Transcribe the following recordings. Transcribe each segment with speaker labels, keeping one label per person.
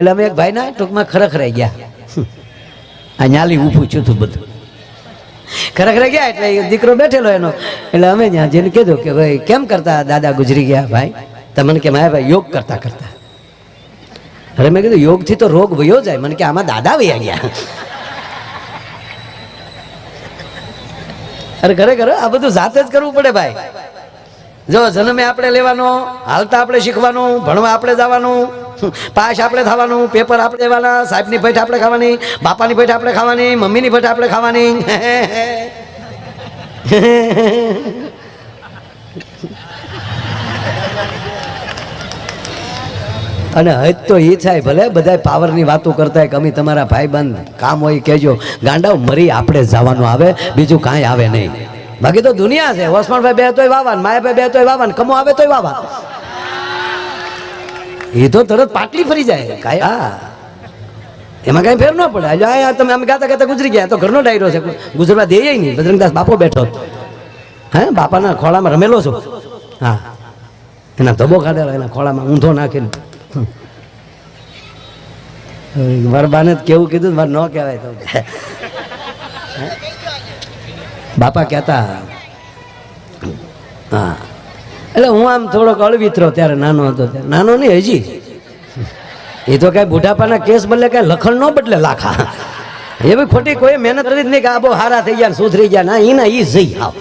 Speaker 1: એટલે અમે એક ભાઈ ના ટૂંકમાં ખરેખરાઈ ગયા. આ ન્યાલી હું છું તું બધું. ખરેખરે ગયા એટલે દીકરો બેઠેલો એનો. એટલે અમે ત્યાં જઈને કીધું કે ભાઈ, કેમ કરતા દાદા ગુજરી ગયા ભાઈ? તમને કે આવ્યા ભાઈ યોગ કરતા કરતા. અરે મેં કીધું, યોગથી તો રોગ વયો જાય. મને કે આમાં દાદા વયા ગયા. અરે ખરેખર, આ બધું જાતે જ કરવું પડે ભાઈ. જો જન્મે આપણે લેવાનો, હાલતા આપણે શીખવાનું, ભણવા આપણે જવાનું પાસ આપણે થવાનું પેપર આપણે દેવાના, સાહેબની ભેટ આપણે ખાવાની, બાપાની ભેટ આપણે ખાવાની, મમ્મીની ભેટ આપણે ખાવાની. અને હજ તો એ થાય ભલે બધા પાવરની વાતો કરતા હોય કમી તમારા ભાઈબંધ, કામ હોય કહેજો. ગાંડાઓ મરી આપણે જવાનું આવે, બીજું કાંઈ આવે નહીં. બાકી તો દુનિયા છે. વસમણભાઈ બે તોય વાવાન, માયાભાઈ બે તોય વાવાન, કમો આવે તોય વાવા એ તો તરત પાટલી ફરી જાય. કાંઈ, હા. એમાં કાંઈ ફેર ન પડે. આજે આ તમે અમે ગાતા ગાતા ગુજરી ગયા. તો ઘરનો ડાયરો છે. ગુજરવા દે નહીં. બજરંગદાસ બાપો બેઠો. હે, બાપાના ખોળામાં રમેલો છો. હા. એના ધબો કાઢેલો, એના ખોળામાં ઊંધો નાખીને. વરબાને જ કેવું કીધું, મારે ન કહેવાય તો. બાપા કહેતા, હા. એટલે હું આમ થોડોક અળવિતરો ત્યારે, નાનો હતો ત્યારે. નાનો નહીં, હજી. એ તો કાંઈ બુઢાપાના કેસ બદલે કાંઈ લખણ ન બદલે લાખા. એ ભાઈ ખોટી કોઈ મહેનત કરી જ નહીં કે આ બહુ હારા થઈ ગયા સુધરી ગયા ના એના ઈ જઈ આવ.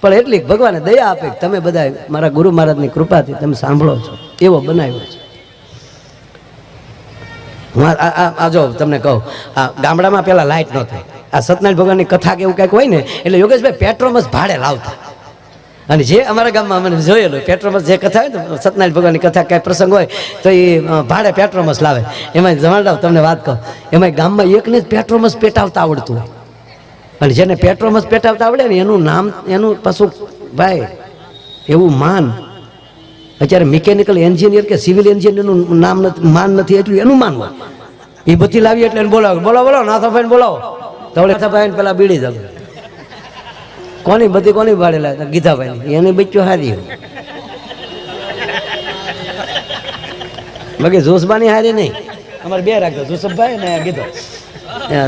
Speaker 1: પણ એટલી ભગવાને દયા આપે તમે બધા મારા ગુરુ મહારાજની કૃપાથી તમે સાંભળો છો. એવો બનાવ્યો છે. આ- જો તમને કહું, આ ગામડામાં પેલા લાઇટ નહોતી. આ સત્યનારાયણ ભગવાનની કથા કે એવું કંઈક હોય ને, એટલે યોગેશભાઈ પેટ્રોમસ ભાડે લાવતા. અને જે અમારા ગામમાં અમે જોયેલું પેટ્રોમસ જે કથા હોય ને, સત્યનારાયણ ભગવાનની કથા કાંઈ પ્રસંગ હોય, તો એ ભાડે પેટ્રોમસ લાવે. એમાં જમાડાવ તમને વાત કહું. એમાં ગામમાં એકને જ પેટ્રોમસ પેટાવતા આવડતું હોય. અને જેને પેટ્રોમસ પેટાવતા આવડે ને, એનું નામ, એનું પાછું ભાઈ, એવું માન. અત્યારે મિકેનિકલ એન્જિનિયર કે સિવિલ એન્જિનિયરનું નામ નથી, માન નથી એટલું એનું માન હોય. એ બધી લાવી એટલે બોલાવો. બોલો બોલો નાથાભાઈને બોલાવો. તો નાથાભાઈ પેલા બીડી જાવ કોની બધી કોની ભાડેલા ગીધાભાઈ એને બચ્યો હારી બાકી જોસબાની હારી નહીં. અમારે બે રાખતો જોસફભાઈ ને ગીધો.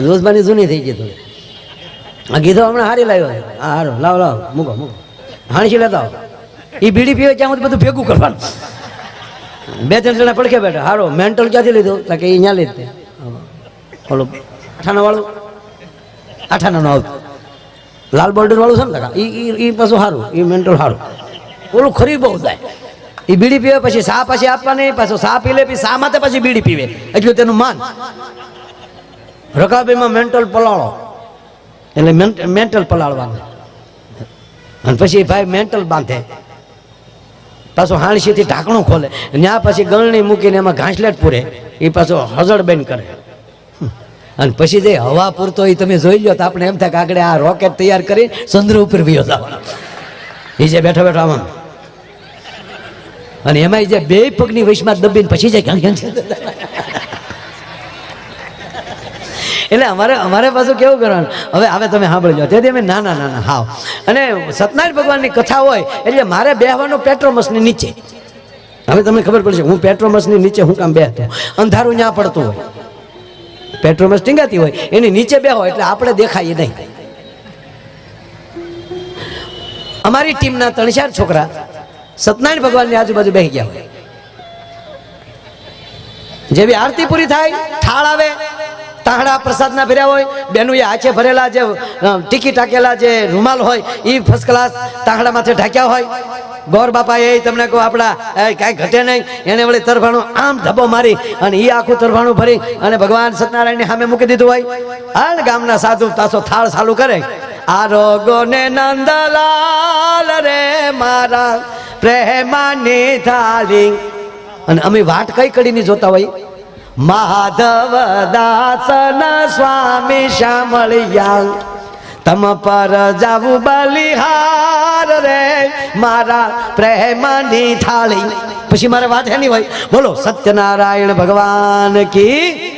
Speaker 1: જોસબાની જૂની થઈ ગઈ આ ગીધો હમણાં હારી લાવ્યો હા હારો. લાવ લાવો. મૂકો મૂકો. હાણસી લેતા આવો. એ બીડી પીવે ત્યાં સુધી બધું ભેગું કરવાનું. બે ત્રણ જણા પડખે બેઠા. હારો મેન્ટલ ક્યાંથી લીધો? કે અહીંયા લીધે. ઓલો અઠાણા વાળું? અઠાણાનું આવતું. લાલ બોર્ડર વાળું છે ને કાકા એ પાછું સારું એ મેન્ટલ સારું ઓલું ખરી બહુ થાય. એ બીડી પીવે પછી સા પછી આપવાની, પાછું સા પી લે પછી સા માથે પછી બીડી પીવે. એટલું તેનું માન. રકાબીમાં મેન્ટલ પલાળો. એટલે મેન્ટલ પલાળવાનું. અને પછી ભાઈ મેન્ટલ બાંધે. પાછું હાણસીથી ઢાંકણું ખોલે. ત્યાં પછી ગળણી મૂકીને એમાં ઘાસલેટ પૂરે. એ પાછો હજળ બેન કરે. અને પછી જે હવા પૂરતો એ તમે જોઈ લો તો આપણે એમ થાય કે આગળ આ રોકેટ તૈયાર કરી ચંદ્ર ઉપર વિયો જવાનો. એ જે બેઠો બેઠો આમાં. અને એમાં જે બે પગની વૈશમાં દબીને પછી જાય ક્યાં ક્યાં એટલે અમારે અમારે પાછું કેવું કરવાનું? હવે હવે તમે સાંભળી લો તેથી અમે નાના નાના હાવ. અને સત્યનારાયણ ભગવાનની કથા હોય, એટલે મારે બેહવાનું પેટ્રોમસની નીચે. હવે તમને ખબર પડશે, હું પેટ્રોમસની નીચે હું કામ બેહતો. અંધારું ત્યાં પડતું હોય. પેટ્રોમસ ટીંગાતી હોય, એની નીચે બેહો એટલે આપણે દેખાઈએ નહીં. અમારી ટીમના ત્રણ ચાર છોકરા સત્યનારાયણ ભગવાનની આજુબાજુ બેસી ગયા હોય. જેવી આરતી પૂરી થાય, થાળ આવે તાહડા પ્રસાદના ભર્યા હોય બેનું એ હાચે ભરેલા જે ટીકી ટાકેલા જે રૂમાલ હોય એ ફર્સ્ટ ક્લાસ તાહડા માથે ઢાંક્યા હોય. ગોર બાપા એ તમને કહું, આપણા કાંઈ ઘટે નહીં. એને વળી તરફાણું આમ ધબ્બો મારી અને એ આખું તરફાણું ભરી અને ભગવાન સત્યનારાયણની સામે મૂકી દીધું હોય. હાલ ગામના સાધુ તાસો થાળ ચાલુ કરે. આરોગો ને નંદલાલ રે મારા પ્રેમાની થાળી અને અમે વાટ કઈ કડીની જોતા હોય? માધવ દાસન સ્વામી શ્યામળિયા તમ પર જાવું બલિહાર રે, મારા પ્રેમની થાળી. પછી મારે વાત એની હોય? બોલો, સત્યનારાયણ ભગવાન કી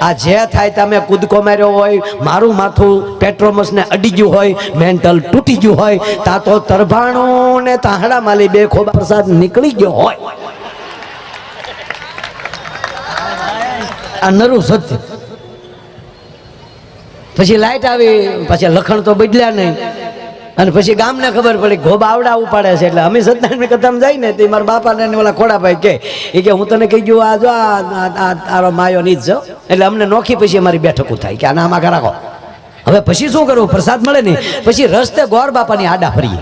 Speaker 1: આ જે થાય તમે કૂદકો માર્યો હોય, મારું માથું પેટ્રોમસને અડી ગયું હોય, મેન્ટલ તૂટી ગયું હોય, તા તો તરભાણું ને તાહડા માલી બે ખોબા પ્રસાદ નીકળી ગયો હોય. આ નરું સત્ય. પછી લાઈટ આવી, પછી લખણ તો બદલ્યા નહીં. અને પછી ગામને ખબર પડી ગોબ આવડા ઉપાડે છે. એટલે અમે સત્યનારાયણ કથામાં જાય ને, તે મારા બાપાને ને ઓલા ખોડાભાઈ કે એ કે હું તને કહી ગયું, આ જો, આ, આ- આ માયો નીચ જ. એટલે અમને નોખી પછી અમારી બેઠક થાય કે, આના આમાં રાખો. હવે પછી શું કરવું? પ્રસાદ મળે નહીં. પછી રસ્તે ગોર બાપાની આડા ફરીએ.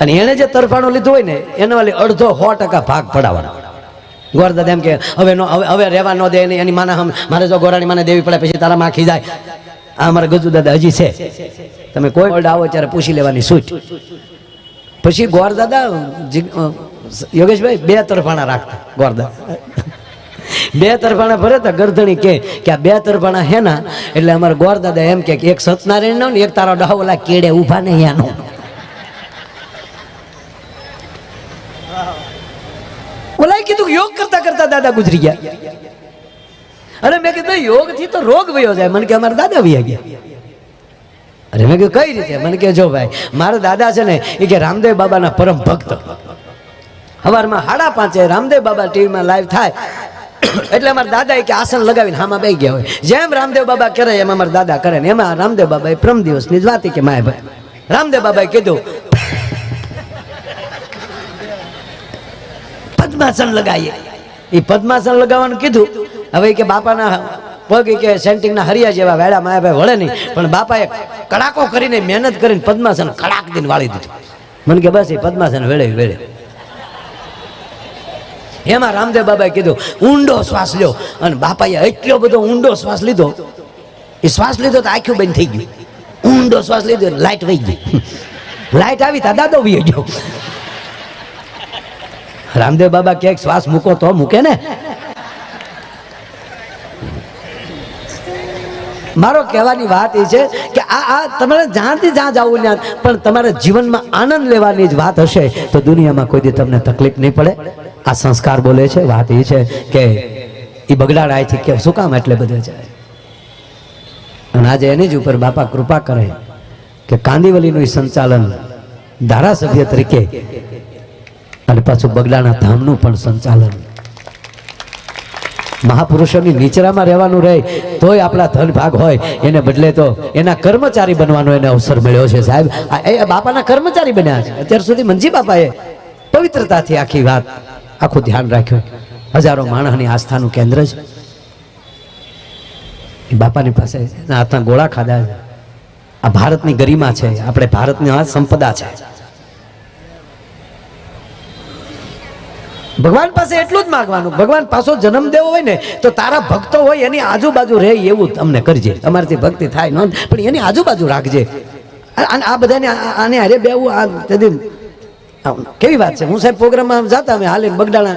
Speaker 1: અને એણે જે તરફાણો લીધું હોય ને, એને વાલી અડધો સો ટકા ભાગ પડાવવાનો. ગોરદાદા એમ કે, હવે નો, હવે હવે રહેવા ન દે એની માના હમ, મારે જો ગોરાણી માને દેવી પડે, પછી તારા માખી જાય. આ અમારા ગજુ દાદા હજી છે. તમે કોઈ ઓર્ડ આવો ત્યારે પૂછી લેવાની સૂટ. પછી ગોરદાદા યોગેશભાઈ, બે તરફાણા રાખતા ગોરદાદા બે તરફાણા ભરે તો ગરધણી કે કે આ બે તરફાણા હે ના, એટલે અમારા ગોરદાદા એમ કે એક સત્યનારાયણ નો ને એક તારો ડાહોલા કેડે ઊભા નહીં આનો ઓલાએ કીધું કે યોગ કરતા કરતા દાદા ગુજરી ગયા. અને મેં કીધું યોગથી તો રોગ વયો જાય. મને કે, અમારા દાદા વયા ગયા. અરે મેં કીધું, કઈ રીતે? મને કે, જો ભાઈ, મારા દાદા છે ને, એ કે રામદેવ બાબાના પરમ ભક્ત. સવારમાં હાડા પાંચે રામદેવ બાબા ટીવીમાં લાઈવ થાય. એટલે અમારા દાદા કે આસન લગાવીને હામાં બે ગયા હોય. જેમ રામદેવ બાબા કરે, એમ અમારા દાદા કરે ને એમાં રામદેવ બાબા પ્રમ દિવસની જ વાત કે, માય ભાઈ. રામદેવ બાબાએ કીધું, પદ્માસન લગાવીએ એ પદ્માસન લગાવવાનું કીધું. હવે કે બાપાના પગ કે સેન્ટિંગના હરિયા જેવા વેડા માયાભાઈ વળે નહીં. પણ બાપાએ કડાકો કરીને મહેનત કરીને પદ્માસન કડાક દિન વાળી દીધું. મને કે બસ એ પદ્માસન વેળે વેળે. એમાં રામદેવ બાબાએ કીધું, ઊંડો શ્વાસ લ્યો. અને બાપાએ એટલો બધો ઊંડો શ્વાસ લીધો. એ શ્વાસ લીધો તો આખું બંધ થઈ ગયું. ઊંડો શ્વાસ લીધો, લાઈટ વહી ગઈ. લાઈટ આવી તા દાદો વહી ગયો. રામદેવ બાબા ક્યાંક શ્વાસ મૂકો તો મૂકે ને? મારો કહેવાની વાત એ છે કે આ આ તમારે જ્યાંથી જ્યાં જવું ત્યાં, પણ તમારે જીવનમાં આનંદ લેવાની જ વાત હશે તો દુનિયામાં કોઈ દી તમને તકલીફ નહીં પડે. આ સંસ્કાર બોલે છે, વાત એ છે કે એ બગડાડાયથી કે શું કામ એટલે બધે જાય અને આજે એની જ ઉપર બાપા કૃપા કરે કે કાંદીવલીનું સંચાલન ધારાસભ્ય તરીકે પાછું બગડાના ધામનું પણ સંચાલન. મહાપુરુષોની નીચરામાં રહેવાનું રહે, તોય આપણા ધન ભાગ હોય. એને બદલે તો એના કર્મચારી બનવાનો એને અવસર મળ્યો છે સાહેબ. એ બાપાના કર્મચારી બન્યા છે. અત્યાર સુધી મંજી બાપાએ પવિત્રતાથી આખી વાત આખું ધ્યાન રાખ્યું. હજારો માણસની આસ્થાનું કેન્દ્ર છે. એ બાપાની પાસે હાથના ગોળા ખાધા છે. આ ભારતની ગરિમા છે. આપણે ભારતની આ સંપદા છે. ભગવાન પાસે એટલું જ માગવાનું. ભગવાન પાછો જન્મ દેવો હોય ને, તો તારા ભક્તો હોય એની આજુબાજુ રહે એવું અમને કરજે. અમારથી ભક્તિ થાય ન પણ એની આજુબાજુ રાખજે. આ બધાને આને અરે બેવું આ તેથી કેવી વાત છે? હું સાહેબ પ્રોગ્રામમાં જતા અમે હાલે બગડાણા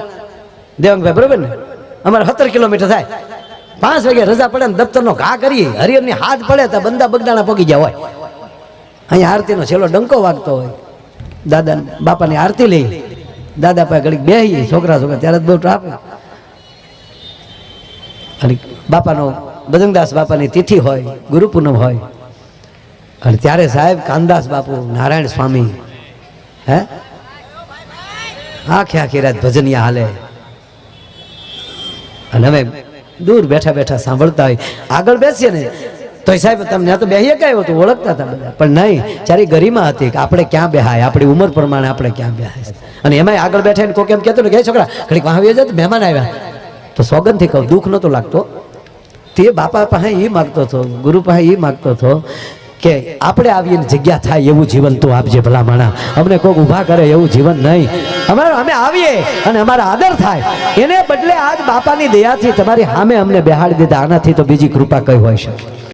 Speaker 1: દેવાંગભાઈ, બરોબર ને? અમારે સત્તર કિલોમીટર થાય. પાંચ વાગે રજા પડે ને દફતરનો ઘા કરીએ. હરિયરની હાથ પડે તો બંદા બગડાણા પગી ગયા હોય. અહીંયા આરતીનો છેલ્લો ડંકો વાગતો હોય. દાદા બાપાની આરતી લઈ. દાદા પાસે ઘડીક બેહીએ છોકરા છોકરા ત્યારે જ બહુ ટ્રાફિક અને બાપાનો બજરંગદાસ બાપાની તિથિ હોય ગુરુ પૂનમ હોય. અને ત્યારે સાહેબ કાનદાસ બાપુ નારાયણ સ્વામી હે? આખે આખી રાત ભજનિયા હાલે. અને હવે દૂર બેઠા બેઠા સાંભળતા હોય. આગળ બેસીએ ને તો સાહેબ તમને આ તો બેહીએ કયો હતું ઓળખતા હતા બધા. પણ નહીં જ્યારે ગરિમા હતી કે આપણે ક્યાં બેહાય? આપણી ઉંમર પ્રમાણે આપણે ક્યાં બેહાય? અને એમાંય આગળ બેઠા કોઈ એમ કહેતો ને કે છોકરા, ઘડીક વાહ આવી જાય મહેમાન આવ્યા. તો સોગંદથી કહું, દુઃખ નહોતો લાગતો. તે બાપા પાસે એ માગતો હતો, ગુરુ પાસે એ માગતો હતો કે, આપણે આવીને જગ્યા થાય એવું જીવન તું આપજે ભલા માણા અમને કોઈક ઊભા કરે એવું જીવન નહીં. અમારે, અમે આવીએ અને અમારા આદર થાય. એને બદલે આજ બાપાની દયાથી તમારી સામે અમને બેહાડી દીધા. આનાથી તો બીજી કૃપા કઈ હોય શકે.